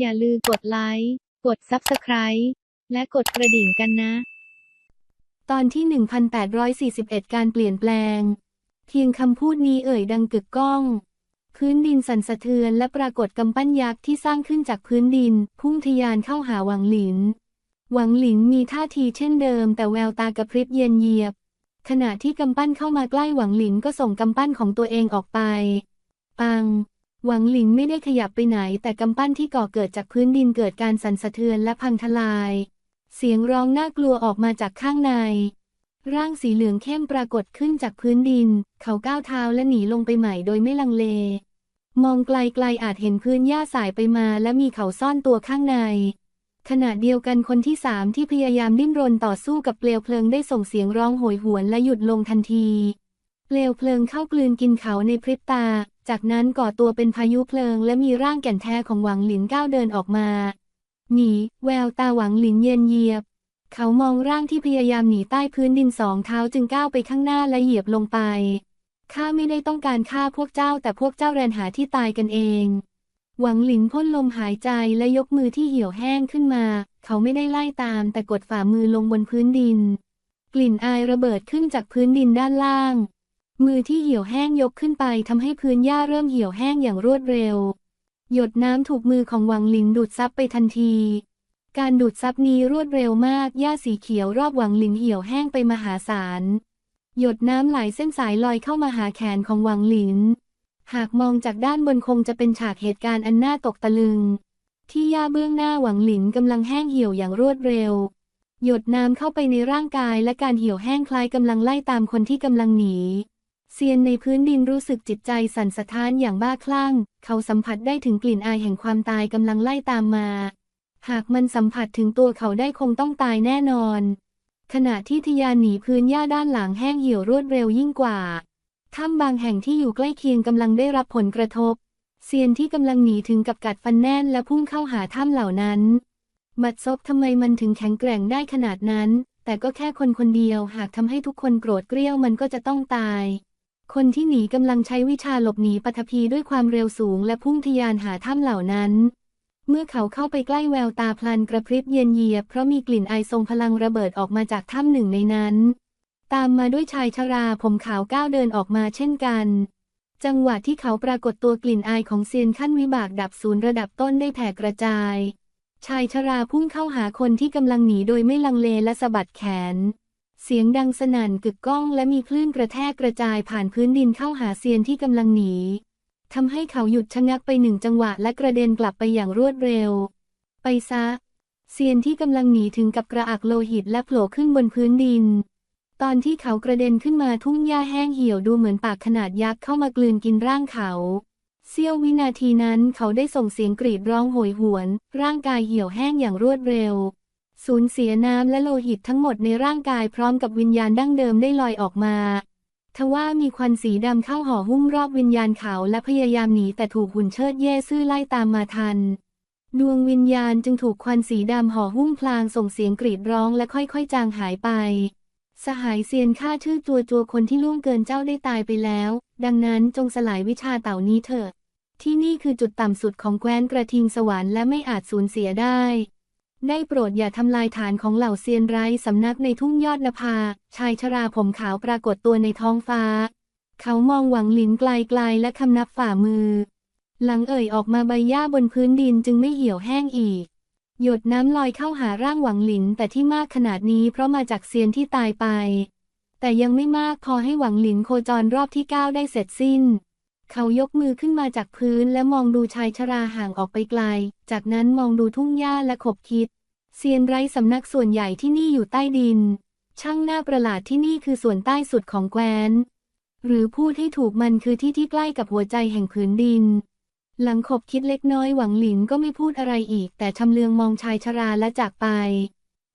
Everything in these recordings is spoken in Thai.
อย่าลืมกดไลค์ กด Subscribe และกดกระดิ่งกันนะ ตอนที่ 1841 การเปลี่ยนแปลง เพียงคำพูดนี้เอ่ยดังกึกก้อง พื้นดินสั่นสะเทือนและปรากฏกำปั้นยักษ์ที่สร้างขึ้นจากพื้นดิน พุ่งทะยานเข้าหาหวังหลิน หวังหลินมีท่าทีเช่นเดิม แต่แววตากระพริบเย็นเยียบ ขณะที่กำปั้นเข้ามาใกล้หวังหลินก็ส่งกำปั้นของตัวเองออกไป ปัง หวังหลินไม่ได้ขยับไปไหน แต่กำปั้นที่ก่อเกิดจากพื้นดินเกิดการสั่นสะเทือนและพังทลาย เสียงร้องน่ากลัวออกมาจากข้างใน ร่างสีเหลืองเข้มปรากฏขึ้นจากพื้นดิน เขาก้าวเท้าและหนีลงไปใหม่โดยไม่ลังเล มองไกลๆอาจเห็นพื้นหญ้าสายไปมาและมีเขาซ่อนตัวข้างใน ขณะเดียวกันคนที่สามที่พยายามดิ้นรนต่อสู้กับเปลวเพลิงได้ส่งเสียงร้องโหยหวนและหยุดลงทันที เปลวเพลิงเข้ากลืนกินเขาในพริบตา จากนั้นก่อตัวเป็นพายุเพลิงและมีร่างแก่นแท้ของหวังหลินก้าวเดินออกมา หนี แววตาหวังหลินเย็นเยียบ เขามองร่างที่พยายามหนีใต้พื้นดินสองเท้าจึงก้าวไปข้างหน้าและเหยียบลงไป ข้าไม่ได้ต้องการฆ่าพวกเจ้า แต่พวกเจ้าแรนหาที่ตายกันเอง หวังหลินพ่นลมหายใจและยกมือที่เหี่ยวแห้งขึ้นมา เขาไม่ได้ไล่ตามแต่กดฝ่ามือลงบนพื้นดิน กลิ่นอายระเบิดขึ้นจากพื้นดินด้านล่าง มือที่เหี่ยวแห้งยกขึ้นไปทำให้พื้นหญ้าเริ่มเหี่ยวแห้งอย่างรวดเร็ว หยดน้ำถูกมือของหวังหลินดูดซับไปทันที การดูดซับนี้รวดเร็วมากหญ้าสีเขียวรอบหวังหลินเหี่ยวแห้งไปมหาศาล หยดน้ำไหลเส้นสายลอยเข้ามาหาแขนของหวังหลิน หากมองจากด้านบนคงจะเป็นฉากเหตุการณ์อันน่าตกตะลึง ที่หญ้าเบื้องหน้าหวังหลินกำลังแห้งเหี่ยวอย่างรวดเร็ว หยดน้ำเข้าไปในร่างกายและการเหี่ยวแห้งคล้ายกำลังไล่ตามคนที่กำลังหนี เซียนในพื้นดินรู้สึกจิตใจสั่นสะท้านอย่างบ้าคลั่ง เขาสัมผัสได้ถึงกลิ่นอายแห่งความตายกำลังไล่ตามมา หากมันสัมผัสถึงตัวเขาได้คงต้องตายแน่นอน ขณะที่ทยานหนีพื้นหญ้าด้านหลังแห้งเหี่ยวรวดเร็วยิ่งกว่า ถ้ำบางแห่งที่อยู่ใกล้เคียงกำลังได้รับผลกระทบ เซียนที่กำลังหนีถึงกับกัดฟันแน่นและพุ่งเข้าหาถ้ำเหล่านั้น มัดซบทำไมมันถึงแข็งแกร่งได้ขนาดนั้น แต่ก็แค่คนคนเดียวหากทำให้ทุกคนโกรธเกรี้ยวมันก็จะต้องตาย คนที่หนีกำลังใช้วิชาหลบหนีปฐพีด้วยความเร็วสูงและพุ่งทะยานหาถ้ำเหล่านั้น เมื่อเขาเข้าไปใกล้แววตาพลันกระพริบเย็นเยียบเพราะมีกลิ่นไอทรงพลังระเบิดออกมาจากถ้ำหนึ่งในนั้น ตามมาด้วยชายชราผมขาวก้าวเดินออกมาเช่นกัน จังหวะที่เขาปรากฏตัวกลิ่นไอของเซียนขั้นวิบากดับศูนย์ระดับต้นได้แผ่กระจาย ชายชราพุ่งเข้าหาคนที่กำลังหนีโดยไม่ลังเลและสะบัดแขน เสียงดังสนั่นกึกก้องและมีคลื่นกระแทกกระจายผ่านพื้นดินเข้าหาเซียนที่กำลังหนีทำให้เขาหยุดชะงักไปหนึ่งจังหวะและกระเด็นกลับไปอย่างรวดเร็ว ไปซะ เซียนที่กำลังหนีถึงกับกระอักโลหิตและโผล่ขึ้นบนพื้นดิน ตอนที่เขากระเด็นขึ้นมาทุ่งหญ้าแห้งเหี่ยวดูเหมือนปากขนาดยักษ์เข้ามากลืนกินร่างเขาเสี้ยววินาทีนั้นเขาได้ส่งเสียงกรีดร้องโหยหวน ร่างกายเหี่ยวแห้งอย่างรวดเร็ว สูญเสียน้ำและโลหิตทั้งหมดในร่างกายพร้อมกับวิญญาณดั้งเดิมได้ลอยออกมา ทว่ามีควันสีดำเข้าห่อหุ้มรอบวิญญาณเขาและพยายามหนีแต่ถูกหุ่นเชิดเย่ซื่อไล่ตามมาทัน ดวงวิญญาณจึงถูกควันสีดำห่อหุ้มพลางส่งเสียงกรีดร้องและค่อยๆ จางหายไป สหายเซียนฆ่าชื่อตัวจัวคนที่ล่วงเกินเจ้าได้ตายไปแล้ว ดังนั้นจงสลายวิชาเต่านี้เถิดที่นี่คือจุดต่ำสุดของแคว้นกระทิงสวรรค์และไม่อาจสูญเสียได้ ได้โปรดอย่าทำลายฐานของเหล่าเซียนไร้สำนักในทุ่งยอดนภา ชายชราผมขาวปรากฏตัวในท้องฟ้า เขามองหวังหลินไกลๆและคำนับฝ่ามือ หลังเอ่ยออกมาใบหญ้าบนพื้นดินจึงไม่เหี่ยวแห้งอีก หยดน้ำลอยเข้าหาร่างหวังหลินแต่ที่มากขนาดนี้เพราะมาจากเซียนที่ตายไป แต่ยังไม่มากพอให้หวังหลินโคจรรอบที่เก้าได้เสร็จสิ้น เขายกมือขึ้นมาจากพื้นและมองดูชายชราห่างออกไปไกล จากนั้นมองดูทุ่งหญ้าและขบคิด เซียนไร้สำนักส่วนใหญ่ที่นี่อยู่ใต้ดิน ช่างน่าประหลาดที่นี่คือส่วนใต้สุดของแคว้น หรือพูดให้ถูกมันคือที่ที่ใกล้กับหัวใจแห่งผืนดิน หลังขบคิดเล็กน้อยหวังหลินก็ไม่พูดอะไรอีก แต่ชำเลืองมองชายชราและจากไป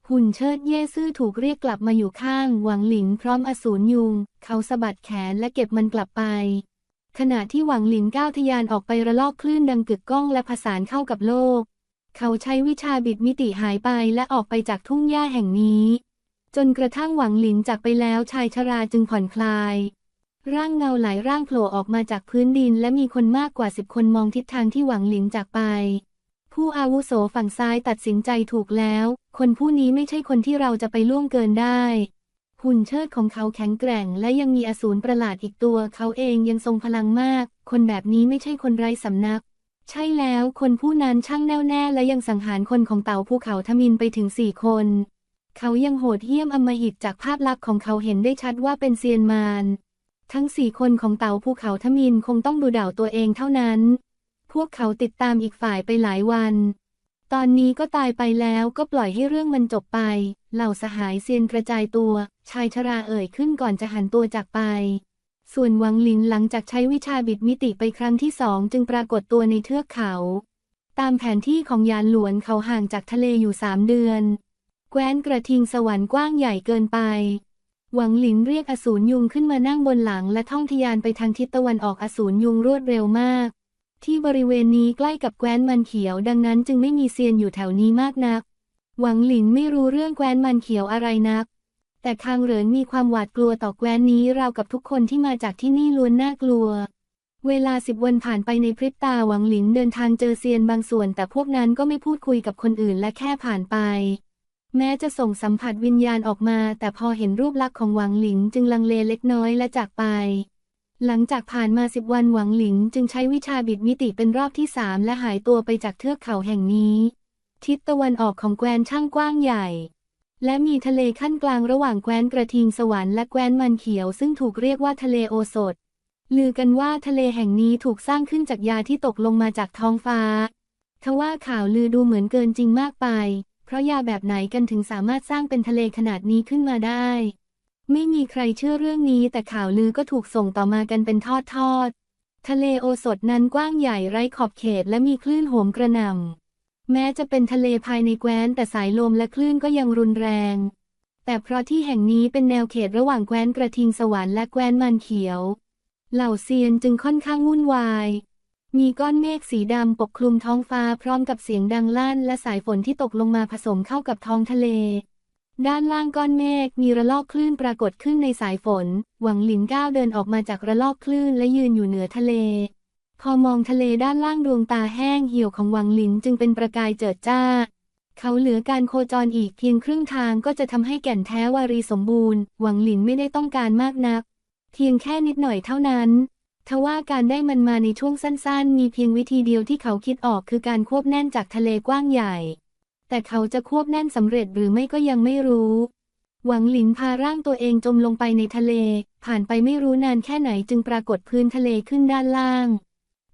หุ่นเชิดเย่ซื่อถูกเรียกกลับมาอยู่ข้าง หวังหลินพร้อมอสูรยุง เขาสะบัดแขนและเก็บมันกลับไป ขณะที่หวังหลินก้าวทะยานออกไประลอกคลื่นดังกึกก้องและผสานเข้ากับโลก เขาใช้วิชาบิดมิติหายไปและออกไปจากทุ่งหญ้าแห่งนี้ จนกระทั่งหวังหลินจากไปแล้วชายชราจึงผ่อนคลาย ร่างเงาหลายร่างโผล่ออกมาจากพื้นดินและมีคนมากกว่าสิบคนมองทิศทางที่หวังหลินจากไป ผู้อาวุโสฝั่งซ้ายตัดสินใจถูกแล้ว คนผู้นี้ไม่ใช่คนที่เราจะไปล่วงเกินได้ หุ่นเชิดของเขาแข็งแกร่ง และยังมีอสูรประหลาดอีกตัว เขาเองยังทรงพลังมาก คนแบบนี้ไม่ใช่คนไร้สำนัก ใช่แล้วคนผู้นั้นช่างแน่วแน่และยังสังหารคนของเต่าภูเขาทมินไปถึงสี่คน เขายังโหดเหี้ยมอำมหิตจากภาพลักษณ์ของเขาเห็นได้ชัดว่าเป็นเซียนมารทั้งสี่คนของเต่าภูเขาทมินคงต้องดูด่าวตัวเองเท่านั้น พวกเขาติดตามอีกฝ่ายไปหลายวัน ตอนนี้ก็ตายไปแล้วก็ปล่อยให้เรื่องมันจบไป เหล่าสหายเซียนกระจายตัว ชายชราเอ่ยขึ้นก่อนจะหันตัวจากไป ส่วนหวังหลินหลังจากใช้วิชาบิดมิติไปครั้งที่สองจึงปรากฏตัวในเทือกเขา ตามแผนที่ของยานหลวนเขาห่างจากทะเลอยู่สามเดือน แคว้นกระทิงสวรรค์กว้างใหญ่เกินไป หวังหลินเรียกอสูรยุงขึ้นมานั่งบนหลังและท่องทยานไปทางทิศตะวันออกอสูรยุงรวดเร็วมาก ที่บริเวณนี้ใกล้กับแคว้นมันเขียวดังนั้นจึงไม่มีเซียนอยู่แถวนี้มากนัก หวังหลินไม่รู้เรื่องแคว้นมันเขียวอะไรนัก แต่คางเหรินมีความหวาดกลัวต่อแคว้นนี้ราวกับทุกคนที่มาจากที่นี่ล้วนน่ากลัว เวลาสิบวันผ่านไปในพริบตาหวังหลินเดินทางเจอเซียนบางส่วน แต่พวกนั้นก็ไม่พูดคุยกับคนอื่นและแค่ผ่านไป แม้จะส่งสัมผัสวิญญาณออกมา แต่พอเห็นรูปลักษณ์ของหวังหลินจึงลังเลเล็กน้อยและจากไป หลังจากผ่านมาสิบวันหวังหลินจึงใช้วิชาบิดมิติเป็นรอบที่สามและหายตัวไปจากเทือกเขาแห่งนี้ ทิศตะวันออกของแคว้นช่างกว้างใหญ่ และมีทะเลขั้นกลางระหว่างแคว้นกระทิงสวรรค์และแคว้นมันเขียวซึ่งถูกเรียกว่าทะเลโอสถ ลือกันว่าทะเลแห่งนี้ถูกสร้างขึ้นจากยาที่ตกลงมาจากท้องฟ้าทว่าข่าวลือดูเหมือนเกินจริงมากไป เพราะยาแบบไหนกันถึงสามารถสร้างเป็นทะเลขนาดนี้ขึ้นมาได้ ไม่มีใครเชื่อเรื่องนี้แต่ข่าวลือก็ถูกส่งต่อมากันเป็นทอดทอดๆทะเลโอสถนั้นกว้างใหญ่ไร้ขอบเขตและมีคลื่นโหมกระหน่ำ แม้จะเป็นทะเลภายในแคว้นแต่สายลมและคลื่นก็ยังรุนแรง แต่เพราะที่แห่งนี้เป็นแนวเขตระหว่างแคว้นกระทิงสวรรค์และแคว้นมันเขียว เหล่าเซียนจึงค่อนข้างวุ่นวาย มีก้อนเมฆสีดำปกคลุมท้องฟ้าพร้อมกับเสียงดังลั่นและสายฝนที่ตกลงมาผสมเข้ากับท้องทะเล ด้านล่างก้อนเมฆมีระลอกคลื่นปรากฏขึ้นในสายฝน หวังหลินก้าวเดินออกมาจากระลอกคลื่นและยืนอยู่เหนือทะเล พอมองทะเลด้านล่างดวงตาแห้งเหี่ยวของหวังหลินจึงเป็นประกายเจิดจ้า เขาเหลือการโคจรอีกเพียงครึ่งทางก็จะทำให้แก่นแท้วารีสมบูรณ์ หวังหลินไม่ได้ต้องการมากนัก เพียงแค่นิดหน่อยเท่านั้นทว่าการได้มันมาในช่วงสั้นๆ มีเพียงวิธีเดียวที่เขาคิดออกคือการควบแน่นจากทะเลกว้างใหญ่ แต่เขาจะควบแน่นสำเร็จหรือไม่ก็ยังไม่รู้ หวังหลินพาร่างตัวเองจมลงไปในทะเล ผ่านไปไม่รู้นานแค่ไหนจึงปรากฏพื้นทะเลขึ้นด้านล่าง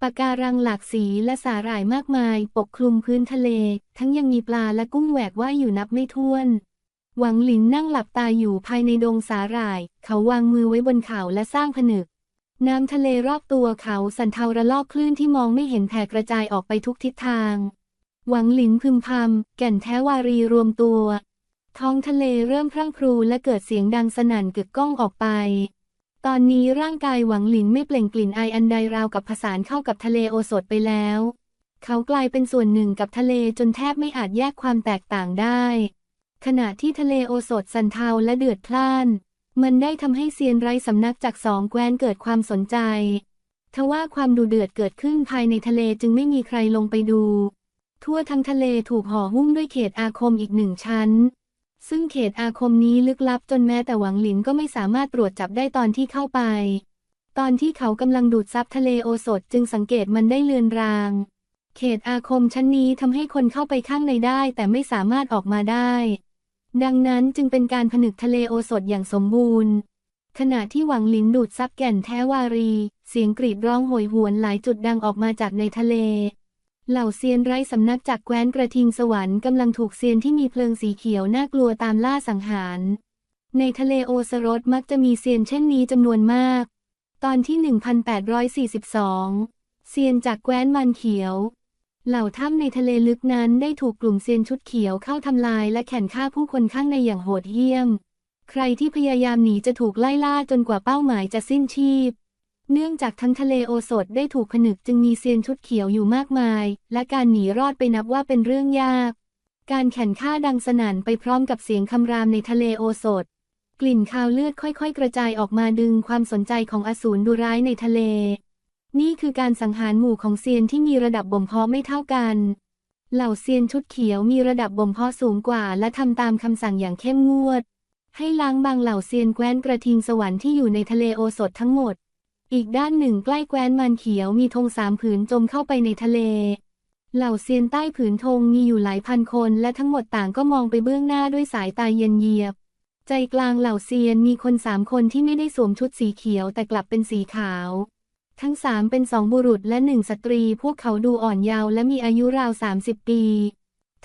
ปะการังหลากสีและสาหร่ายมากมาย ปกคลุมพื้นทะเล ทั้งยังมีปลาและกุ้งแหวกว่ายอยู่นับไม่ถ้วน หวังหลินนั่งหลับตาอยู่ภายในดงสาหร่าย เขาวางมือไว้บนเขาและสร้างผนึก น้ำทะเลรอบตัวเขาสั่นเทาระลอกคลื่นที่มองไม่เห็นแผ่กระจายออกไปทุกทิศทาง หวังหลินพึมพำแก่นแท้วารีรวมตัว ท้องทะเลเริ่มพรั่งพรูและเกิดเสียงดังสนั่นกึกก้องออกไป ตอนนี้ร่างกายหวังหลินไม่เปล่งกลิ่นไออันใดราวกับผสานเข้ากับทะเลโอสถไปแล้ว เขากลายเป็นส่วนหนึ่งกับทะเลจนแทบไม่อาจแยกความแตกต่างได้ ขณะที่ทะเลโอสถสันเทาและเดือดพล่าน มันได้ทำให้เซียนไร้สำนักจากสองแคว้นเกิดความสนใจทว่าความดูเดือดเกิดขึ้นภายในทะเลจึงไม่มีใครลงไปดู ทั่วทั้งทะเลถูกห่อหุ้มด้วยเขตอาคมอีกหนึ่งชั้น ซึ่งเขตอาคมนี้ลึกลับจนแม้แต่หวังหลินก็ไม่สามารถตรวจจับได้ตอนที่เข้าไป ตอนที่เขากำลังดูดซับทะเลโอสถจึงสังเกตมันได้เลือนราง เขตอาคมชั้นนี้ทำให้คนเข้าไปข้างในได้แต่ไม่สามารถออกมาได้ ดังนั้นจึงเป็นการผนึกทะเลโอสถอย่างสมบูรณ์ ขณะที่หวังหลินดูดซับแก่นแท้วารี เสียงกรีดร้องโหยหวนหลายจุดดังออกมาจากในทะเล เหล่าเซียนไร้สำนักจากแคว้นกระทิงสวรรค์กำลังถูกเซียนที่มีเพลิงสีเขียวน่ากลัวตามล่าสังหาร ในทะเลโอสรสมักจะมีเซียนเช่นนี้จำนวนมาก ตอนที่ 1842 เซียนจากแคว้นมันเขียว เหล่าถ้ำในทะเลลึกนั้นได้ถูกกลุ่มเซียนชุดเขียวเข้าทำลายและแข่นฆ่าผู้คนข้างในอย่างโหดเหี้ยม ใครที่พยายามหนีจะถูกไล่ล่าจนกว่าเป้าหมายจะสิ้นชีพ เนื่องจากทั้งทะเลโอสถได้ถูกผนึกจึงมีเซียนชุดเขียวอยู่มากมาย และการหนีรอดไปนับว่าเป็นเรื่องยาก การแข่นฆ่าดังสนั่นไปพร้อมกับเสียงคำรามในทะเลโอสถ กลิ่นคาวเลือดค่อย ๆ กระจายออกมาดึงความสนใจของอสูรดุร้ายในทะเล นี่คือการสังหารหมู่ของเซียนที่มีระดับบ่มเพาะไม่เท่ากัน เหล่าเซียนชุดเขียวมีระดับบ่มเพาะสูงกว่า และทำตามคำสั่งอย่างเข้มงวด ให้ล้างบางเหล่าเซียนแคว้นกระทิงสวรรค์ที่อยู่ในทะเลโอสถทั้งหมด อีกด้านหนึ่งใกล้แคว้นมันเขียวมีธงสามผืนจมเข้าไปในทะเล เหล่าเซียนใต้ผืนธงมีอยู่หลายพันคนและทั้งหมดต่างก็มองไปเบื้องหน้าด้วยสายตาเย็นเยียบ ใจกลางเหล่าเซียนมีคนสามคนที่ไม่ได้สวมชุดสีเขียวแต่กลับเป็นสีขาว ทั้งสามเป็นสองบุรุษและหนึ่งสตรี พวกเขาดูอ่อนเยาว์และมีอายุราว30ปี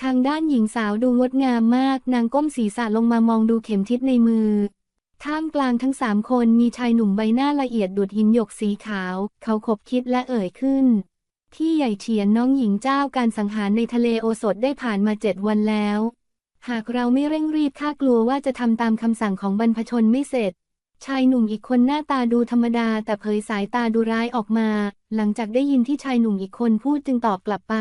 ทางด้านหญิงสาวดูงดงามมาก นางก้มศีรษะลงมามองดูเข็มทิศในมือ ท่ามกลางทั้งสามคนมีชายหนุ่มใบหน้าละเอียดดุดหินหยกสีขาว เขาขบคิดและเอ่ยขึ้น ที่ใหญ่เฉียนน้องหญิงเจ้าการสังหารในทะเลโอสถได้ผ่านมาเจ็ดวันแล้ว หากเราไม่เร่งรีบข้ากลัวว่าจะทำตามคำสั่งของบรรพชนไม่เสร็จ ชายหนุ่มอีกคนหน้าตาดูธรรมดา แต่เผยสายตาดูร้ายออกมา หลังจากได้ยินที่ชายหนุ่มอีกคนพูดจึงตอบกลับไป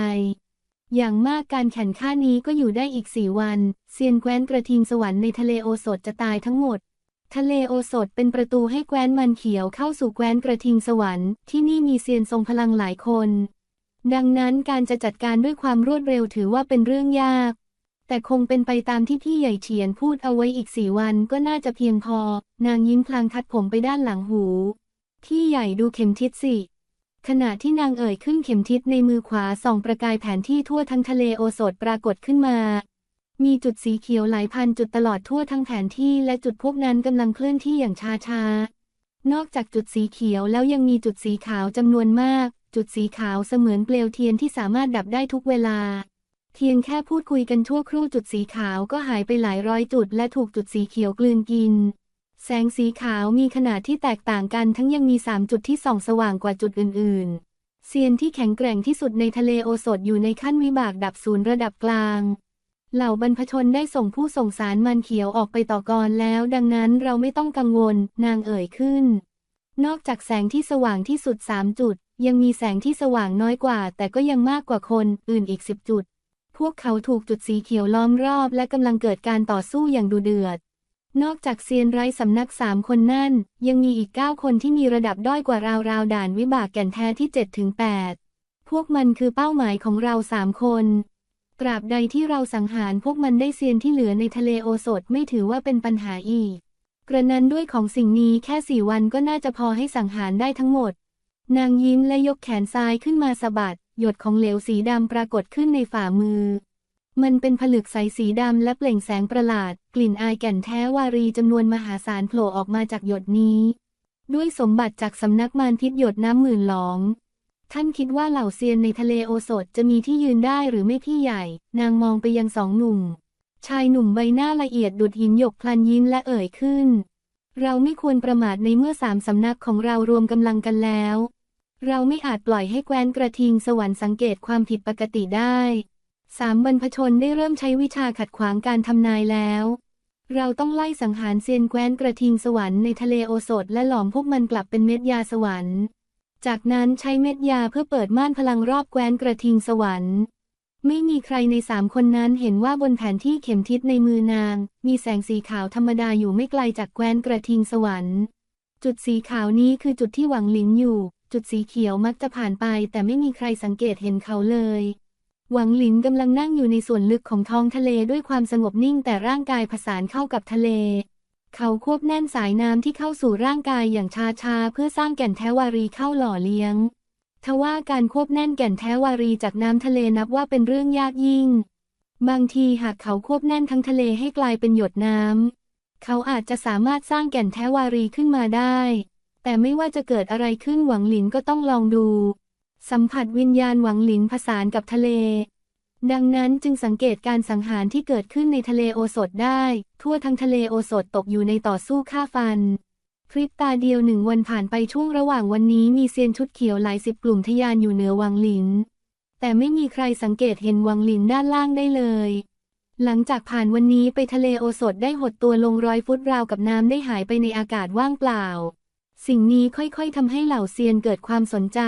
อย่างมากการแข่งข้านี้ก็อยู่ได้อีกสี่วัน เซียนแคว้นกระทิงสวรรค์ในทะเลโอสถจะตายทั้งหมด ทะเลโอสถเป็นประตูให้แคว้นมันเขียวเข้าสู่แคว้นกระทิงสวรรค์ที่นี่มีเซียนทรงพลังหลายคน ดังนั้นการจะจัดการด้วยความรวดเร็วถือว่าเป็นเรื่องยาก แต่คงเป็นไปตามที่พี่ใหญ่เฉียนพูดเอาไว้อีกสี่วันก็น่าจะเพียงพอ นางยิ้มพลางทัดผมไปด้านหลังหู พี่ใหญ่ดูเข็มทิศสิขณะที่นางเอ่ยขึ้นเข็มทิศในมือขวาส่องประกายแผนที่ทั่วทั้งทะเลโอสถปรากฏขึ้นมา มีจุดสีเขียวหลายพันจุดตลอดทั่วทั้งแผนที่และจุดพวกนั้นกำลังเคลื่อนที่อย่างช้าๆ นอกจากจุดสีเขียวแล้วยังมีจุดสีขาวจำนวนมาก จุดสีขาวเสมือนเปลวเทียนที่สามารถดับได้ทุกเวลาเพียงแค่พูดคุยกันชั่วครู่จุดสีขาวก็หายไปหลายร้อยจุด และถูกจุดสีเขียวกลืนกิน แสงสีขาวมีขนาดที่แตกต่างกันทั้งยังมีสามจุดที่ส่องสว่างกว่าจุดอื่นๆ เซียนที่แข็งแกร่งที่สุดในทะเลโอสถอยู่ในขั้นวิบากดับศูนย์ระดับกลาง เหล่าบรรพชนได้ส่งผู้ส่งสารมันเขียวออกไปต่อกรแล้ว ดังนั้นเราไม่ต้องกังวล นางเอ่ยขึ้น นอกจากแสงที่สว่างที่สุดสามจุด ยังมีแสงที่สว่างน้อยกว่า แต่ก็ยังมากกว่าคนอื่นอีกสิบจุด พวกเขาถูกจุดสีเขียวล้อมรอบและกำลังเกิดการต่อสู้อย่างดุเดือด นอกจากเซียนไร้สำนักสามคนนั่น ยังมีอีกเก้าคนที่มีระดับด้อยกว่าราวๆด่านวิบากแก่นแท้ที่7ถึง8พวกมันคือเป้าหมายของเราสามคน ตราบใดที่เราสังหารพวกมันได้เซียนที่เหลือในทะเลโอสถไม่ถือว่าเป็นปัญหาอีก กระนั้นด้วยของสิ่งนี้แค่สี่วันก็น่าจะพอให้สังหารได้ทั้งหมด นางยิ้มและยกแขนซ้ายขึ้นมาสะบัด หยดของเหลวสีดำปรากฏขึ้นในฝ่ามือ มันเป็นผลึกใสสีดำและเปล่งแสงประหลาด กลิ่นอายแก่นแท้วารีจำนวนมหาศาลโผล่ออกมาจากหยดนี้ ด้วยสมบัติจากสำนักมารพิษหยดน้ำหมื่นหลอง ท่านคิดว่าเหล่าเซียนในทะเลโอสถจะมีที่ยืนได้หรือไม่พี่ใหญ่ นางมองไปยังสองหนุ่ม ชายหนุ่มใบหน้าละเอียดดุดหินหยกพลันยิ้มและเอ่ยขึ้น เราไม่ควรประมาทในเมื่อสามสำนักของเรารวมกำลังกันแล้ว เราไม่อาจปล่อยให้แคว้นกระทิงสวรรค์สังเกตความผิดปกติได้สามบรรพชนได้เริ่มใช้วิชาขัดขวางการทำนายแล้ว เราต้องไล่สังหารเซียนแคว้นกระทิงสวรรค์ในทะเลโอสถและหลอมพวกมันกลับเป็นเม็ดยาสวรรค์ จากนั้นใช้เม็ดยาเพื่อเปิดม่านพลังรอบแคว้นกระทิงสวรรค์ ไม่มีใครในสามคนนั้นเห็นว่าบนแผนที่เข็มทิศในมือนาง มีแสงสีขาวธรรมดาอยู่ไม่ไกลจากแคว้นกระทิงสวรรค์ จุดสีขาวนี้คือจุดที่หวังหลินอยู่ จุดสีเขียวมักจะผ่านไป แต่ไม่มีใครสังเกตเห็นเขาเลย หวังหลินกำลังนั่งอยู่ในส่วนลึกของท้องทะเลด้วยความสงบนิ่งแต่ร่างกายผสานเข้ากับทะเล เขาควบแน่นสายน้ำที่เข้าสู่ร่างกายอย่างช้าๆ เพื่อสร้างแก่นแท้วารีเข้าหล่อเลี้ยง ทว่าการควบแน่นแก่นแท้วารีจากน้ำทะเลนับว่าเป็นเรื่องยากยิ่ง บางทีหากเขาควบแน่นทั้งทะเลให้กลายเป็นหยดน้ำ เขาอาจจะสามารถสร้างแก่นแท้วารีขึ้นมาได้ แต่ไม่ว่าจะเกิดอะไรขึ้นหวังหลินก็ต้องลองดู สัมผัสวิญญาณหวังหลินผสานกับทะเล ดังนั้นจึงสังเกตการสังหารที่เกิดขึ้นในทะเลโอสถได้ ทั่วทั้งทะเลโอสถตกอยู่ในต่อสู้ฆ่าฟัน พริบตาเดียวหนึ่งวันผ่านไปช่วงระหว่างวันนี้มีเซียนชุดเขียวหลายสิบกลุ่มทะยานอยู่เหนือวังหลิน แต่ไม่มีใครสังเกตเห็นวังหลินด้านล่างได้เลย หลังจากผ่านวันนี้ไปทะเลโอสถได้หดตัวลงร้อยฟุตราวกับน้ำได้หายไปในอากาศว่างเปล่า สิ่งนี้ค่อยๆทำให้เหล่าเซียนเกิดความสนใจ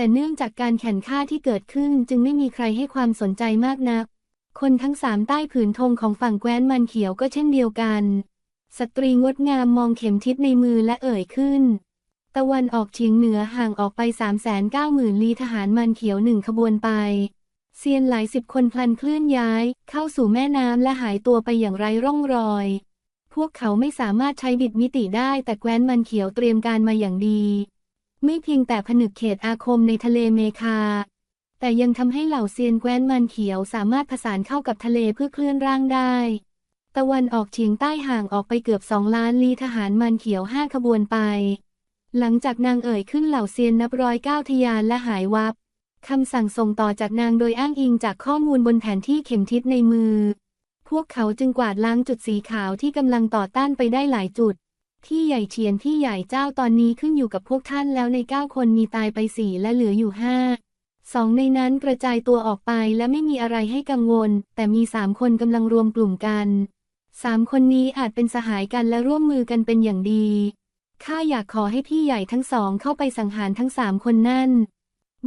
แต่เนื่องจากการแข่งข้าที่เกิดขึ้นจึงไม่มีใครให้ความสนใจมากนัก คนทั้งสามใต้ผืนธงของฝั่งแคว้นมันเขียวก็เช่นเดียวกัน สตรีงดงามมองเข็มทิศในมือและเอ่ยขึ้น ตะวันออกเฉียงเหนือห่างออกไป 3 9 0 0 0 0 ลี้ทหารมันเขียวหนึ่งขบวนไป เซียนหลายสิบคนพลันเคลื่อนย้าย เข้าสู่แม่น้ำและหายตัวไปอย่างไร้ร่องรอย พวกเขาไม่สามารถใช้บิดมิติได้แต่แคว้นมันเขียวเตรียมการมาอย่างดี ไม่เพียงแต่ผนึกเขตอาคมในทะเลเมคา แต่ยังทำให้เหล่าเซียนแคว้นมันเขียวสามารถผสานเข้ากับทะเลเพื่อเคลื่อนร่างได้ ตะวันออกเฉียงใต้ห่างออกไปเกือบสองล้านลี้ทหารมันเขียวห้าขบวนไป หลังจากนางเอ่ยขึ้นเหล่าเซียนนับร้อยก้าวทยานและหายวับคำสั่งส่งต่อจากนางโดยอ้างอิงจากข้อมูลบนแผนที่เข็มทิศในมือ พวกเขาจึงกวาดล้างจุดสีขาวที่กำลังต่อต้านไปได้หลายจุด ที่ใหญ่เฉียนที่ใหญ่เจ้าตอนนี้ขึ้นอยู่กับพวกท่านแล้วในเก้าคนมีตายไปสี่และเหลืออยู่ห้าสองในนั้นกระจายตัวออกไปและไม่มีอะไรให้กังวล แต่มีสามคนกำลังรวมกลุ่มกันสามคนนี้อาจเป็นสหายกันและร่วมมือกันเป็นอย่างดีข้าอยากขอให้พี่ใหญ่ทั้งสองเข้าไปสังหารทั้งสามคนนั่น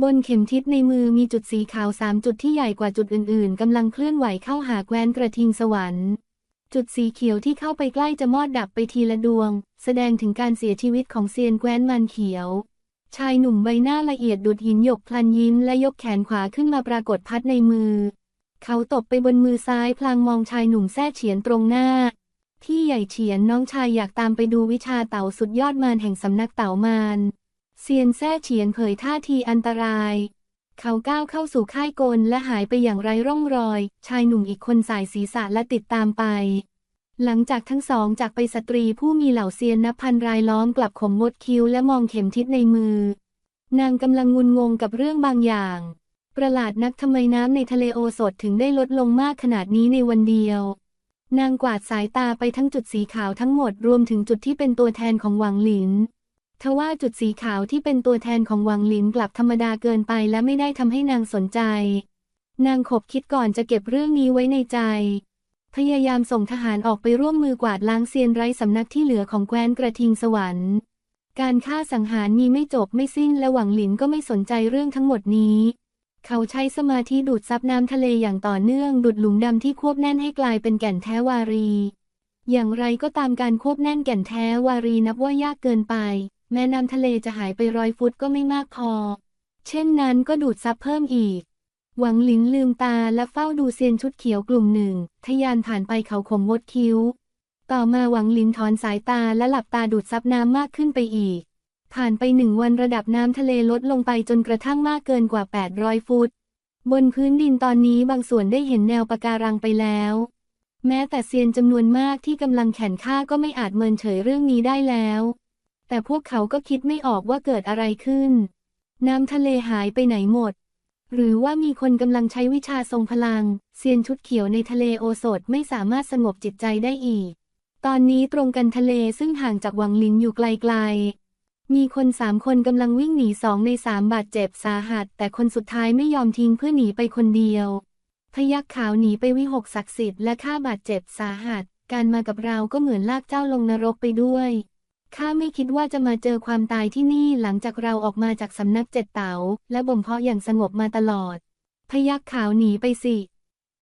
บนเข็มทิศในมือมีจุดสีขาวสามจุดที่ใหญ่กว่าจุดอื่นๆกำลังเคลื่อนไหวเข้าหาแคว้นกระทิงสวรรค์ จุดสีเขียวที่เข้าไปใกล้จะมอดดับไปทีละดวง แสดงถึงการเสียชีวิตของเซียนแคว้นมันเขียว ชายหนุ่มใบหน้าละเอียดดุดหินหยกพลันยิ้มและยกแขนขวาขึ้นมาปรากฏพัดในมือ เขาตบไปบนมือซ้ายพลางมองชายหนุ่มแท้เฉียนตรงหน้า ที่ใหญ่เฉียนน้องชายอยากตามไปดูวิชาเต่าสุดยอดมารแห่งสำนักเต่ามารเซียนแท้เฉียนเผยท่าทีอันตราย เขาก้าวเข้าสู่ค่ายกลและหายไปอย่างไร้ร่องรอย ชายหนุ่มอีกคนสายศีรษะและติดตามไป หลังจากทั้งสองจากไปสตรีผู้มีเหล่าเซียนนับพันรายล้อมกลับขมงดคิ้วและมองเข็มทิศในมือ นางกำลังงุนงงกับเรื่องบางอย่าง ประหลาดนักทำไมน้ำในทะเลโอสถถึงได้ลดลงมากขนาดนี้ในวันเดียวนางกวาดสายตาไปทั้งจุดสีขาวทั้งหมดรวมถึงจุดที่เป็นตัวแทนของหวังหลิน ทว่าจุดสีขาวที่เป็นตัวแทนของวังหลินกลับธรรมดาเกินไปและไม่ได้ทำให้นางสนใจ นางขบคิดก่อนจะเก็บเรื่องนี้ไว้ในใจ พยายามส่งทหารออกไปร่วมมือกวาดล้างเซียนไร้สำนักที่เหลือของแคว้นกระทิงสวรรค์ การฆ่าสังหารมีไม่จบไม่สิ้นและหวังหลินก็ไม่สนใจเรื่องทั้งหมดนี้ เขาใช้สมาธิดูดซับน้ำทะเลอย่างต่อเนื่องดูดหลุมดำที่ควบแน่นให้กลายเป็นแก่นแท้วารีอย่างไรก็ตามการควบแน่นแก่นแท้วารีนับว่ายากเกินไป แม้น้ำทะเลจะหายไปร้อยฟุตก็ไม่มากพอ เช่นนั้นก็ดูดซับเพิ่มอีก หวังหลินลืมตาและเฝ้าดูเซียนชุดเขียวกลุ่มหนึ่งทะยานผ่านไปเขาขมวดคิ้ว ต่อมาหวังหลินถอนสายตาและหลับตาดูดซับน้ำมากขึ้นไปอีก ผ่านไปหนึ่งวันระดับน้ำทะเลลดลงไปจนกระทั่งมากเกินกว่า 800 ฟุต บนพื้นดินตอนนี้บางส่วนได้เห็นแนวปะการังไปแล้ว แม้แต่เซียนจำนวนมากที่กำลังแข่นข้าก็ไม่อาจเมินเฉยเรื่องนี้ได้แล้ว แต่พวกเขาก็คิดไม่ออกว่าเกิดอะไรขึ้น น้ำทะเลหายไปไหนหมด หรือว่ามีคนกำลังใช้วิชาทรงพลัง เซียนชุดเขียวในทะเลโอสถไม่สามารถสงบจิตใจได้อีก ตอนนี้ตรงกันทะเลซึ่งห่างจากวังลินอยู่ไกลๆ มีคนสามคนกำลังวิ่งหนีสองในสามบาดเจ็บสาหัส แต่คนสุดท้ายไม่ยอมทิ้งเพื่อหนีไปคนเดียว พยักขาวหนีไปวิหกศักดิ์สิทธิ์และฆ่าบาดเจ็บสาหัส การมากับเราก็เหมือนลากเจ้าลงนรกไปด้วย ข้าไม่คิดว่าจะมาเจอความตายที่นี่หลังจากเราออกมาจากสำนักเจ็ดเต๋าและบ่มเพาะอย่างสงบมาตลอด พยักขาวหนีไปสิ